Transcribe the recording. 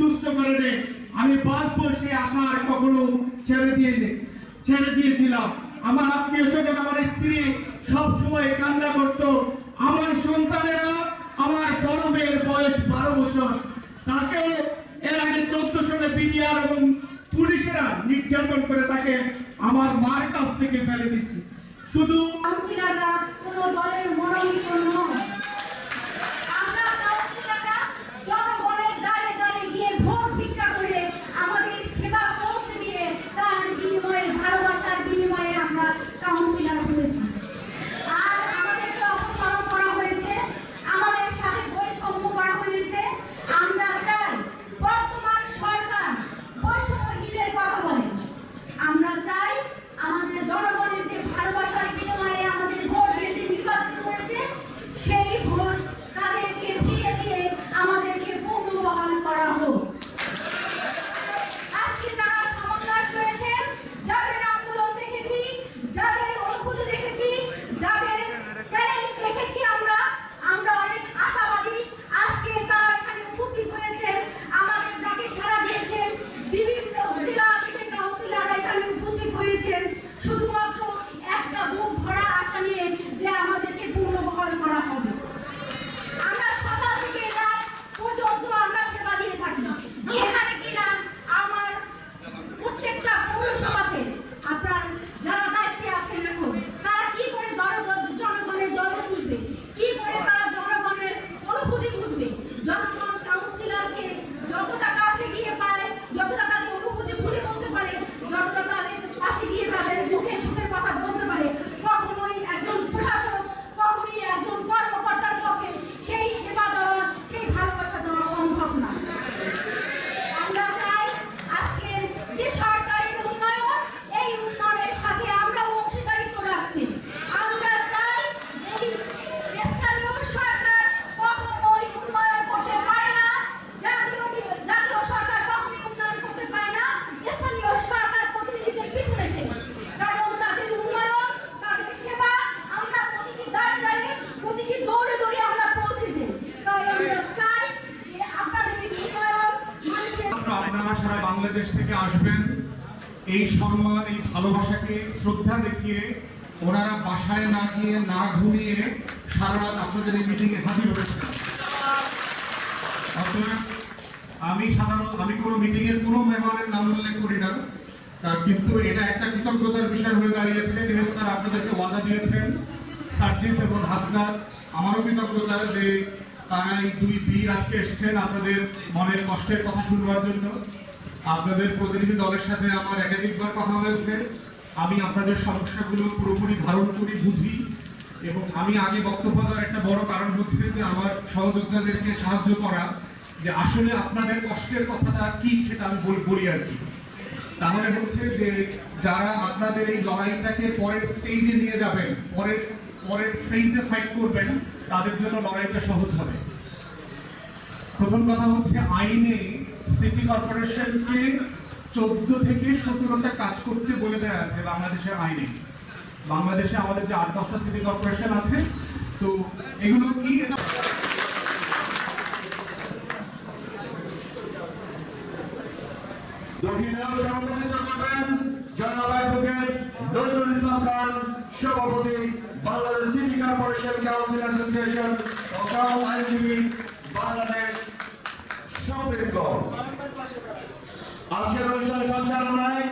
সুস্থ করে দেয় আমি বাঁচবো সে আশা আর কখনো ছেড়ে দিয়ে ছেড়ে দিয়েছিলাম। আমার আত্মীয় স্বজন, আমার স্ত্রী সব সময় কান্না করতো। আমার সন্তানেরা আমার বড় বয়স বারো বছর। তাকে এর আগে চোদ্দ সালে বিডিআর এবং পুলিশেরা নির্যাতন করে তাকে আমার মার কাছ থেকে ফেলে দিচ্ছে শুধু কোনো দলের মনোনীত নয়। আপনারা সারা বাংলাদেশ থেকে আসবেন। এই সম্মান, এই ভালোবাসাকে শ্রদ্ধা দেখিয়ে ওনারা বাসায় না গিয়ে, না ঘুমিয়ে সারা রাত আপনাদের এই মিটিংয়ে হাজির হয়েছে অতএব আমি সাধারণত আমি কোনো মিটিংয়ের কোনো মেহমানের নাম উল্লেখ করি না কিন্তু এটা একটা কৃতজ্ঞতার বিষয় হয়ে দাঁড়িয়েছে যেহেতু তারা আপনাদেরকে ওয়াদা দিয়েছেন সার্জিস এবং হাসনাত। আমারও কৃতজ্ঞতা যে তারা এই দুই বীর আজকে এসেছেন আপনাদের মনের কষ্টের কথা শুনবার জন্য। আপনাদের প্রতিনিধি দলের সাথে আমার একাধিকবার কথা হয়েছে। আমি আপনাদের সমস্যাগুলো পুরোপুরি ধারণ করি বুঝি এবং আমি আগে বক্তব্য দেওয়ার একটা বড় কারণ হচ্ছে যে আমার সহযোদ্ধাদেরকে সাহায্য করা, যে আসলে আপনাদের কষ্টের কথাটা কি সেটা আমি বল- আর কি। তাহলে হচ্ছে যে যারা আপনাদের এই লড়াইটাকে পরের স্টেজে নিয়ে যাবেন, পরের পরের ফেজে ফাইট করবেন, তাদের জন্য লড়াইটা সহজ হবে। প্রথম কথা হচ্ছে আইনে সিটি কর্পোরেশনকে চোদ্দ থেকে সতেরোটা কাজ করতে বলে দেওয়া আছে বাংলাদেশের আইনে। বাংলাদেশে আমাদের যে আট, দশটা সিটি কর্পোরেশন আছে, তো এগুলো কি Bangladesh city corporation council association Bangladesh supreme court আজকের অনুষ্ঠান সঞ্চালনায়